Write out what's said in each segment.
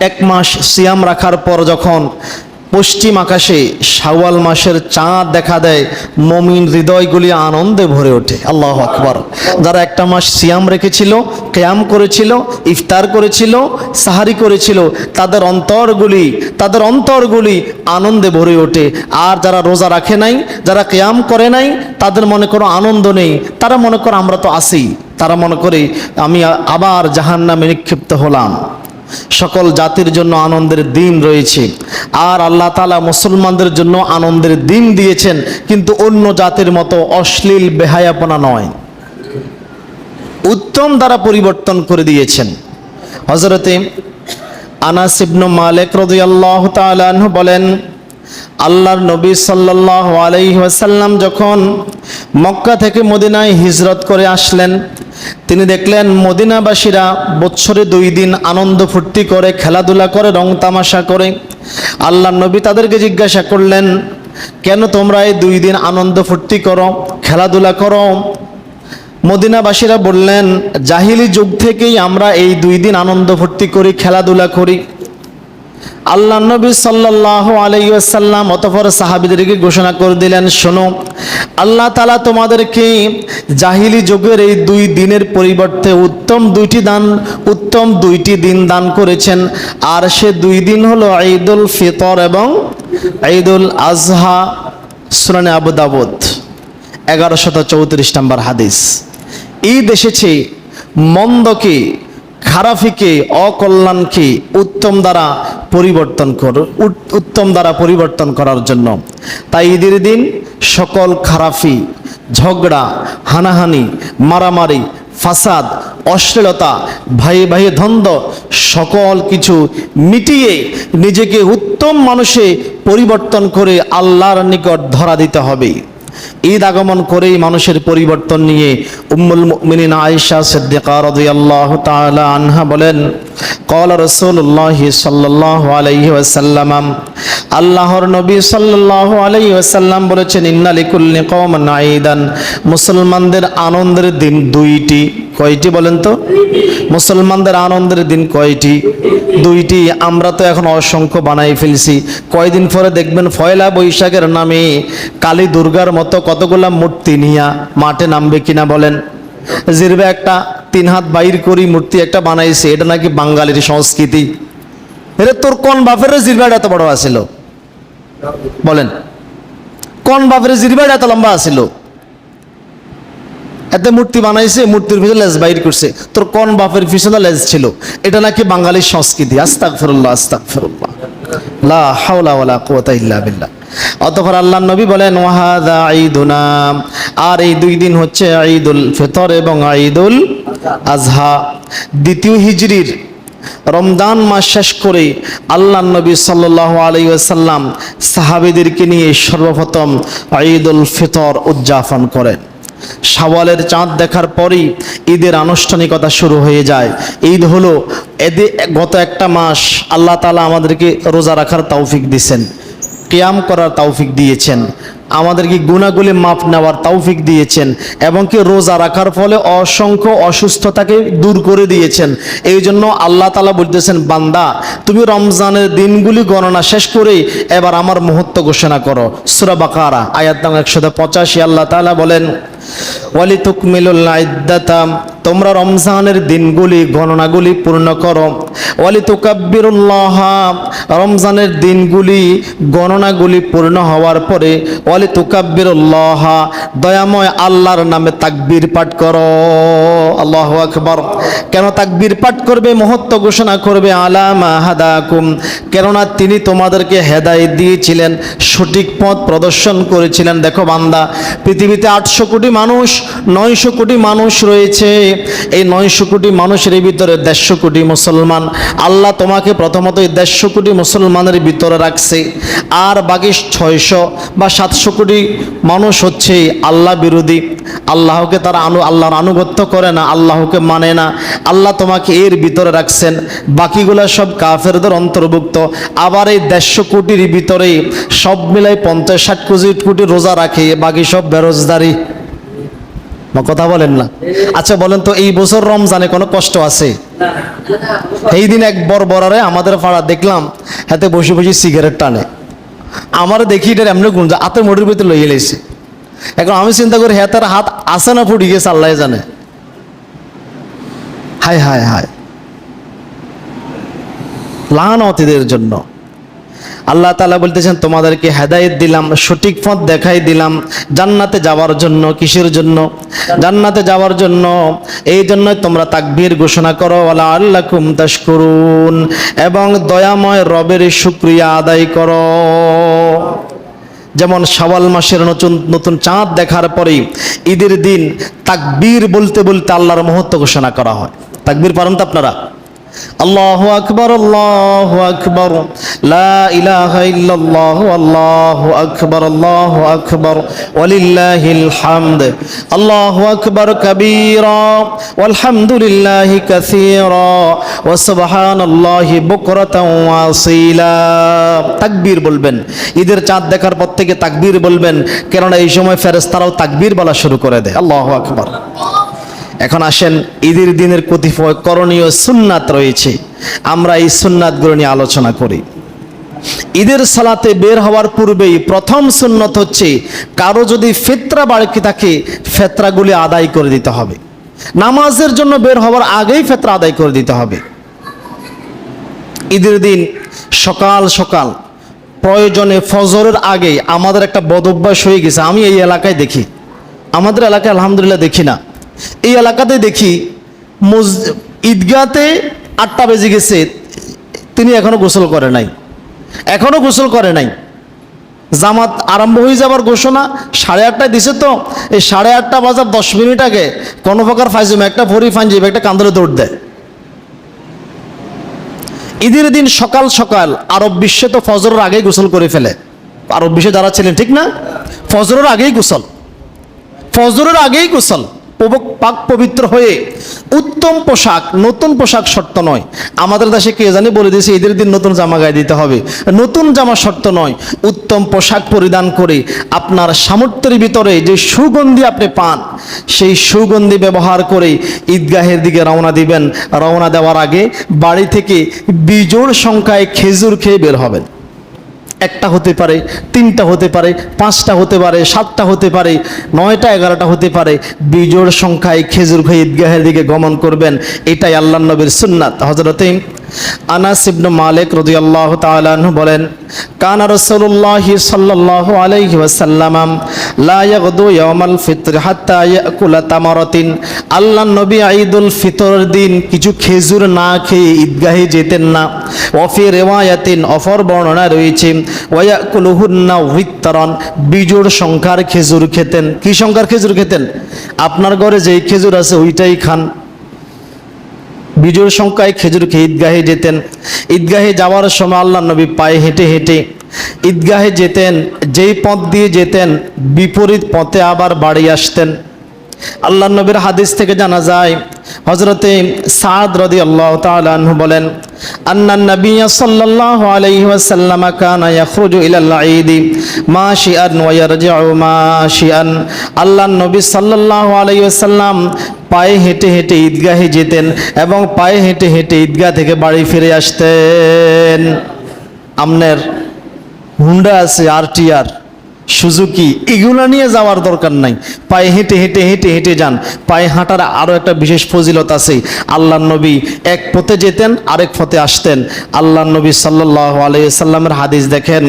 এক মাস সিয়াম রাখার পর যখন পশ্চিম আকাশে শাওয়াল মাসের চাঁদ দেখা দেয়, মমিন হৃদয়গুলি আনন্দে ভরে ওঠে। আল্লাহ আকবর। যারা একটা মাস সিয়াম রেখেছিল কেয়াম করেছিল, ইফতার করেছিল, সাহারি করেছিল, তাদের অন্তরগুলি তাদের অন্তরগুলি আনন্দে ভরে ওঠে। আর যারা রোজা রাখে নাই, যারা কেয়াম করে নাই, তাদের মনে করো আনন্দ নেই। তারা মনে করো, আমরা তো আসি তারা মনে করে, আমি আবার জাহান্নামে নিক্ষিপ্ত হলাম। সকল জাতির জন্য আনন্দের দিন রয়েছে। আর আল্লাহ তালা মুসলমানদের জন্য আনন্দের দিন দিয়েছেন, কিন্তু অন্য জাতির মতো অশ্লীল বেহায়াপনা নয়। উত্তম দ্বারা পরিবর্তন করে দিয়েছেন। হজরতে আনাস ইবনু মালিক রাদিয়াল্লাহু তাআলা বলেন, আল্লাহর নবী সাল্লাল্লাহু আলাইহি ওয়াসাল্লাম যখন মক্কা থেকে মদিনায় হিজরত করে আসলেন তিনি দেখলেন মদিনাবাসীরা বছরে দুই দিন আনন্দ ফুর্তি করে, খেলাধুলা করে, রং তামাশা করে। আল্লাহর নবী তাদেরকে জিজ্ঞাসা করলেন, কেন তোমরা এই দুই দিন আনন্দ ফুর্তি করো, খেলাধুলা করো? মদিনাবাসীরা বললেন, জাহিলি যুগ থেকেই আমরা এই দুই দিন আনন্দ ফুর্তি করি, খেলাধুলা করি। আল্লাহ নবী সাল্লাহ আলাইসাল্লাম অতপর সাহাবিদেরকে ঘোষণা করে দিলেন, শোনো আল্লাহ তালা তোমাদেরকে জাহিলি যুগের এই দুই দিনের পরিবর্তে উত্তম দুইটি দান, উত্তম দুইটি দিন দান করেছেন। আর সে দুই দিন হলো ঈদুল ফিতর এবং ঈদুল আজহা সুরানে আবু দাবুদ এগারোশত চৌত্রিশ নম্বর হাদিস। ঈদ এসেছে মন্দকে খারাফিকে অকল্যাণকে উত্তম দ্বারা পরিবর্তন কর উত- উত্তম দ্বারা পরিবর্তন করার জন্য। তাই ঈদের দিন সকল খারাফি ঝগড়া, হানাহানি, মারামারি, ফাসাদ, অশ্লীলতা, ভাই ভাই দ্বন্দ্ব, সকল কিছু মিটিয়ে নিজেকে উত্তম মানুষে পরিবর্তন করে আল্লাহর নিকট ধরা দিতে হবে। ঈদ আগমন করেই মানুষের পরিবর্তন নিয়ে উম্মুল মুমিনিন আয়েশা সিদ্দিকা রাদিয়াল্লাহু তাআলা আনহা বলেন কল রসুল্লাহ সাল্লাহ আলহি ওয়াসাল্লাম আল্লাহর নবী সাল্লাহ আলহি ওয়াসাল্লাম বলেছেন ইন্নালিকুল্লি কম নাইদান মুসলমানদের আনন্দের দিন দুইটি। কয়টি বলেন তো? মুসলমানদের আনন্দের দিন কয়টি? দুইটি। আমরা তো এখন অসংখ্য বানাই ফেলছি। কয়দিন পরে দেখবেন ফয়লা বৈশাখের নামে কালী দুর্গার মতো কতগুলা মূর্তি নিয়া মাঠে নামবে কিনা বলেন। জিরবে একটা তিন হাত বাইর করি মূর্তি একটা বানাইছে, এটা নাকি বাঙালির সংস্কৃতি। এরে তোর কোন বাপের জিরবাটা এত বড় আছিল? বলেন। কোন বাপের জিরবাটা এত লম্বা আছিল? এতে মূর্তি বানাইছে, মূর্তির ভিতরে লেজ বাইর করছে। তোর কোন বাপের পিছনে লেজ ছিল? এটা নাকি বাঙালির সংস্কৃতি। আস্তাক ফেরুল্লাহ আস্তাক ফেরুল্লাহ লা হাওলা ওয়ালা কুওয়াতা ইল্লা বিল্লাহ। অতঃপর আল্লাহ নবী বলেন, ওয়াহাদা ঈদুনা। আর এই দুই দিন হচ্ছে ঈদুল ফিতর এবং ঈদুল আজহা, দ্বিতীয় হিজরির রমজান মাস শেষ করে আল্লাহ নবী সাল্লাহ আলাইসাল্লাম সাহাবিদেরকে নিয়ে সর্বপ্রথম ঈদুল ফিতর উদযাপন করেন। সাওয়ালের চাঁদ দেখার পরই ঈদের আনুষ্ঠানিকতা শুরু হয়ে যায়। ঈদ হলো এদে গত একটা মাস আল্লাহ তালা আমাদেরকে রোজা রাখার তৌফিক দিয়েছেন কিয়াম করার তৌফিক দিয়েছেন। আমাদেরকে গুণাগুলি মাপ নেওয়ার তৌফিক দিয়েছেন এবং কি রোজা রাখার ফলে অসংখ্য অসুস্থতাকে দূর করে দিয়েছেন। এই জন্য আল্লাহ তালা বলতেছেন, বান্দা, তুমি রমজানের দিনগুলি গণনা শেষ করে এবার আমার মুহূর্ত ঘোষণা করো। সুরা বাকারা, আয়াত একশো পঁচাশি, আল্লাহ তালা বলেন ওয়ালি তুকমিলুল ইদ্দাতাম তোমরা রমজানের দিনগুলি গণনাগুলি পূর্ণ করো। ওয়ালি তুকাব্বিরুল্লাহ রমজানের দিনগুলি গণনাগুলি পূর্ণ হওয়ার পরে ওয়ালি তুকাব্বিরুল্লাহ দয়াময় আল্লাহর নামে তাকবীর পাঠ করো। আল্লাহ আকবার। কেন তাকবীর পাঠ করবে? মহত্ব ঘোষণা করবে আলামা হাদাকুম। কেননা তিনি তোমাদেরকে হেদায়েত দিয়েছিলেন, সঠিক পথ প্রদর্শন করেছিলেন। দেখো বান্দা, পৃথিবীতে আটশো কোটি মানুষ, নয়শো কোটি মানুষ রয়েছে। এই নয়শো কোটি মানুষের ভিতরে দেড়শো কোটি মুসলমান। আল্লাহ তোমাকে প্রথমত এই দেড়শো কোটি মুসলমানের ভিতরে রাখছে। আর বাকি ছয়শো বা সাতশো কোটি মানুষ হচ্ছে আল্লাহ বিরোধী। আল্লাহকে তারা আনু আল্লাহর আনুগত্য করে না, আল্লাহকে মানে না। আল্লাহ তোমাকে এর ভিতরে রাখছেন। বাকিগুলো সব কাফেরদের অন্তর্ভুক্ত। আবার এই দেড়শো কোটির ভিতরে সব মিলাই পঞ্চাশ ষাট কোটি কোটি রোজা রাখে, বাকি সব বেরোজদারি কথা বলেন না। আচ্ছা বলেন তো, এই বছর রমজানে কোনো কষ্ট আছে? এই দিন এক বড়ারে আমাদের পাড়া দেখলাম, হাতে বসে বসে সিগারেট টানে। আমার দেখি এটা এমনি গুণ হাতের মোটের ভিতরে লইয়ে লেছে এখন আমি চিন্তা করি হ্যাঁ তার হাত আসে না ফুটি গেছে, আল্লাহ জানে। হায় হায় হায়। লানতিদের জন্য। আল্লাহ তালা বলতেছেন, তোমাদেরকে হেদায়েত দিলাম, সঠিক পথ দেখাই দিলাম, জান্নাতে যাওয়ার জন্য, কিসের জন্য? জান্নাতে যাওয়ার জন্য। এই জন্য তোমরা তাকবীর ঘোষণা করো আল্লাহ আল্লাহ কুমতাস করুন এবং দয়াময় রবের শুক্রিয়া আদায় করো। যেমন শাওয়াল মাসের নতুন নতুন চাঁদ দেখার পরেই ঈদের দিন তাকবীর বলতে বলতে আল্লাহর মহত্ব ঘোষণা করা হয়। তাকবীর পারেন তো আপনারা? আল্লাহ আকবর আল্লাহ আকবর আল্লাহু আকবর আল্লাহু আকবর, ওয়ালিল্লাহিল হামদ, আল্লাহু আকবর কাবীরা, ওয়ালহামদুলিল্লাহি কাসীরা, ওয়া সুবহানাল্লাহি বুকরাতাও ওয়া আসীলা। তাকবীর বলবেন। ঈদের চাঁদ দেখার পর থেকে তাকবীর বলবেন। কেননা এই সময় ফেরেশতারাও তাকবীর বলা শুরু করে দেয়। আল্লাহু আকবর। এখন আসেন, ঈদের দিনের কতিপয় করণীয় সুন্নাত রয়েছে। আমরা এই সুন্নাতগুলো নিয়ে আলোচনা করি। ঈদের সালাতে বের হওয়ার পূর্বেই প্রথম সুন্নত হচ্ছে, কারও যদি ফেতরা বাড়কি থাকে, ফেতরাগুলি আদায় করে দিতে হবে। নামাজের জন্য বের হওয়ার আগেই ফেতরা আদায় করে দিতে হবে। ঈদের দিন সকাল সকাল, প্রয়োজনে ফজরের আগে আমাদের একটা বদভ্যাস হয়ে গেছে। আমি এই এলাকায় দেখি। আমাদের এলাকায় আলহামদুলিল্লাহ দেখি না। এই এলাকাতে দেখি মস ঈদগাতে আটটা বেজে গেছে, তিনি এখনও গোসল করে নাই। এখনও গোসল করে নাই। জামাত আরম্ভ হয়ে যাবার ঘোষণা সাড়ে আটটায় দিছে তো, এই সাড়ে আটটা বাজার দশ মিনিট আগে কোনো প্রকার ফাইজুম, একটা ভরি ফাঞ্জিব, একটা কান্দরে দৌড় দেয়। ঈদের দিন সকাল সকাল আরব বিশ্বে তো ফজরের আগেই গোসল করে ফেলে। আরব বিশ্বে যারা ছিলেন, ঠিক না? ফজরের আগেই গোসল। ফজরের আগেই গোসল। পাক পবিত্র হয়ে উত্তম পোশাক, নতুন পোশাক শর্ত নয়। আমাদের দেশে কে জানি বলে দিয়েছে, ঈদের দিন নতুন জামা গায়ে দিতে হবে। নতুন জামা শর্ত নয়, উত্তম পোশাক পরিধান করে আপনার সামর্থ্যের ভিতরে যে সুগন্ধি আপনি পান, সেই সুগন্ধি ব্যবহার করে ঈদগাহের দিকে রওনা দিবেন। রওনা দেওয়ার আগে বাড়ি থেকে বিজোড় সংখ্যায় খেজুর খেয়ে বের হবেন। একটা হতে পারে, তিনটা হতে পারে, পাঁচটা হতে পারে, সাতটা হতে পারে, নয়টা, এগারোটা হতে পারে। বিজোড় সংখ্যায় খেজুর খেয়ে ঈদগাহের দিকে গমন করবেন, এটাই আল্লাহ নবীর সুন্নাত। হজরতে আনাস ইবনু মালিক রাদিয়াল্লাহু তাআলা আনহু বলেন, কানা রাসূলুল্লাহি সাল্লাল্লাহু আলাইহি ওয়াসাল্লাম লা ইয়াগদু ফিত্র হাত্তা আল্লাহ নবী ঈদুল ফিতরের দিন কিছু খেজুর না খেয়ে ঈদগাহে যেতেন না। ওয়াফি রিওয়ায়াতিন অফর বর্ণনা রয়েছে ওয়ায়াকুলুহুন্না উইত্তরন বিজোড় সংখ্যার খেজুর খেতেন। কি সংখ্যার খেজুর খেতেন? আপনার ঘরে যেই খেজুর আছে ওইটাই খান। বিজোড় সংখ্যায় খেজুর খেয়ে ঈদগাহে যেতেন। ঈদগাহে যাওয়ার সময় আল্লাহ নবী পায়ে হেঁটে হেঁটে ঈদগাহে যেতেন, যেই পথ দিয়ে যেতেন, বিপরীত পথে আবার বাড়ি আসতেন। আল্লাহ নবীর হাদিস থেকে জানা যায় হজরতে সাদ রদি আল্লাহ তালু বলেন আন্নান নবী সাল্লাল্লাহু আলাইহি ওয়াসাল্লাম কানা ইয়াখরুজু ইলাল ঈদি মাশিআন ওয়া ইয়ারজিউ মাশিআন। আল্লাহ নবী সাল্লাল্লাহু আলাইহি ওয়াসাল্লাম পায়ে হেঁটে হেঁটে ঈদগাহে যেতেন এবং পায়ে হেঁটে হেঁটে ঈদগাহ থেকে বাড়ি ফিরে আসতেন। আমনের হুন্ডা আছে আরটিআর সুজুকি, এগুলো নিয়ে যাওয়ার দরকার নাই। পায়ে হেঁটে হেঁটে হেঁটে হেঁটে যান। পায়ে হাঁটার আরও একটা বিশেষ ফজিলত আছে। আল্লাহ নবী এক পথে যেতেন, আরেক পথে আসতেন। আল্লাহ নবী সাল্লাহ আলাইসাল্লামের হাদিস দেখেন,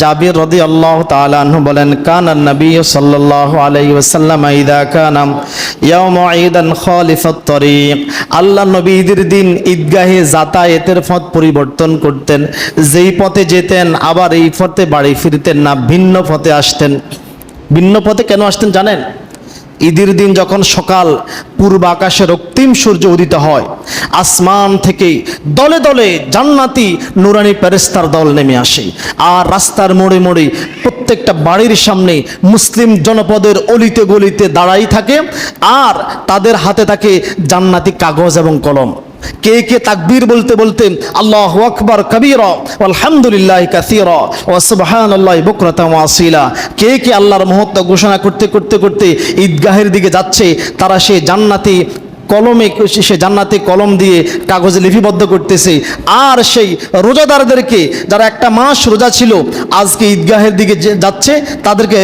জাবির রদি আল্লাহ তালু বলেন, কান নবী সাল্লাহ আলাই ওসাল্লাম ঈদা কানাম ইয়াম ঈদান আল্লাহ নবী ঈদের দিন ঈদগাহে যাতায়াতের পথ পরিবর্তন করতেন। যেই পথে যেতেন, আবার এই পথে বাড়ি ফিরতেন না, ভিন্ন পথে আসতেন। ভিন্ন পথে কেন আসতেন জানেন? ঈদের দিন যখন সকাল পূর্ব আকাশে রক্তিম সূর্য উদিত হয়, আসমান থেকে দলে দলে জান্নাতি নুরানি প্যারেস্তার দল নেমে আসে। আর রাস্তার মোড়ে মোড়ে প্রত্যেকটা বাড়ির সামনে মুসলিম জনপদের অলিতে গলিতে দাঁড়াই থাকে, আর তাদের হাতে থাকে জান্নাতি কাগজ এবং কলম। কে কে তাকবীর বলতে বলতে আল্লাহ আকবর, কবির আলহামদুলিল্লাহ কাসির ও আল্লাহ বকরতা ওয়াসিলা কে কে আল্লাহর মহত্ব ঘোষণা করতে করতে করতে ঈদগাহের দিকে যাচ্ছে, তারা সে জান্নাতি কলমে, সে জান্নাতে কলম দিয়ে কাগজে লিপিবদ্ধ করতেছে। আর সেই রোজাদারদেরকে, যারা একটা মাস রোজা ছিল, আজকে ঈদগাহের দিকে যাচ্ছে, তাদেরকে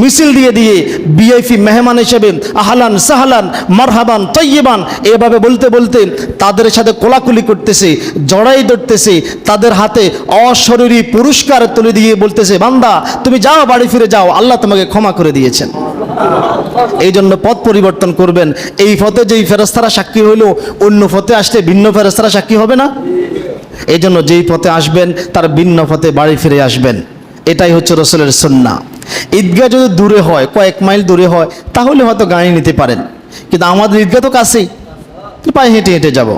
মিছিল দিয়ে দিয়ে বিআইপি মেহমান হিসেবে আহলান সাহালান, মারহাবান তৈবান এভাবে বলতে বলতে তাদের সাথে কোলাকুলি করতেছে, জড়াই ধরতেছে, তাদের হাতে অশরীরী পুরস্কার তুলে দিয়ে বলতেছে, বান্দা, তুমি যাও, বাড়ি ফিরে যাও, আল্লাহ তোমাকে ক্ষমা করে দিয়েছেন। এই জন্য পথ পরিবর্তন করবেন। এই পথে যেই ফেরস্তারা সাক্ষী হইল, অন্য পথে আসলে ভিন্ন ফেরস্তারা সাক্ষী হবে না? এই জন্য যেই পথে আসবেন, তার ভিন্ন পথে বাড়ি ফিরে আসবেন। এটাই হচ্ছে রসুলের সন্না ঈদগাহ যদি দূরে হয়, কয়েক মাইল দূরে হয়, তাহলে হয়তো গাড়ি নিতে পারেন। কিন্তু আমাদের ঈদগাহ তো কাছেই। পায়ে হেঁটে হেঁটে যাব।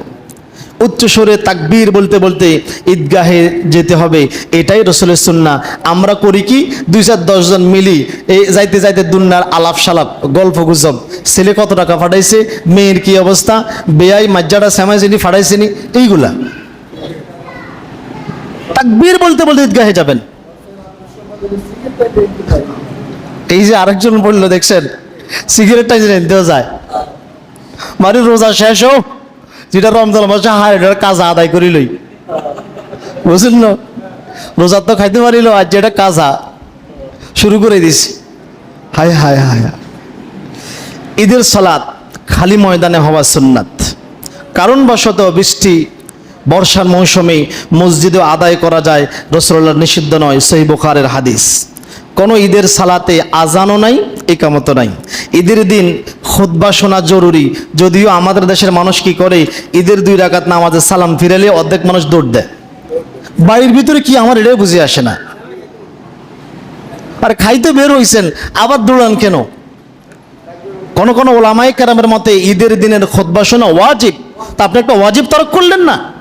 উচ্চ স্বরে তাকবীর বলতে বলতে ঈদগাহে যেতে হবে, এটাই রসুলের সুন্না আমরা করি কি? দুই চার দশজন মিলি এই যাইতে যাইতে দুনিয়ার আলাপ সালাপ, গল্প গুজব। ছেলে কত টাকা ফাটাইছে? মেয়ের কি অবস্থা? বেয়াই, মাজ্জাটা শ্যামাইছিনি, ফাটাইছিনি, এইগুলা। তাকবীর বলতে বলতে ঈদগাহে যাবেন। এই যে আরেকজন বলল, দেখছেন? সিগারেটটা যে দেওয়া যায়। মানে রোজা শেষ হোক, যেটা রমজান মাসে এটার কাজা আদায় করিলই বুঝলেন না? রোজার তো খাইতে পারিল আর যেটা কাজা শুরু করে দিছি। হায় হায় হায়। ঈদের সালাত খালি ময়দানে হওয়া সুন্নাত। কারণবশত বৃষ্টি বর্ষার মৌসুমে মসজিদে আদায় করা যায়। রসল্লাহ নিষিদ্ধ নয়, সহি বুখারের হাদিস। কোনো ঈদের সালাতে আজানও নাই একামতো নাই। ঈদের দিন খুদ্া শোনা জরুরি। যদিও আমাদের দেশের মানুষ কি করে, ঈদের দুই রাকাত নামাজের সালাম ফিরেলে অর্ধেক মানুষ দৌড় দেয়। বাড়ির ভিতরে কি আমার এটাই বুঝে আসে না? আর খাইতে বের হইছেন, আবার দৌড়ান কেন? কোন কোনো ওলামাই কেরামের মতে ঈদের দিনের খোদবা শোনা ওয়াজিব। তা আপনি একটা ওয়াজিব তরক করলেন না?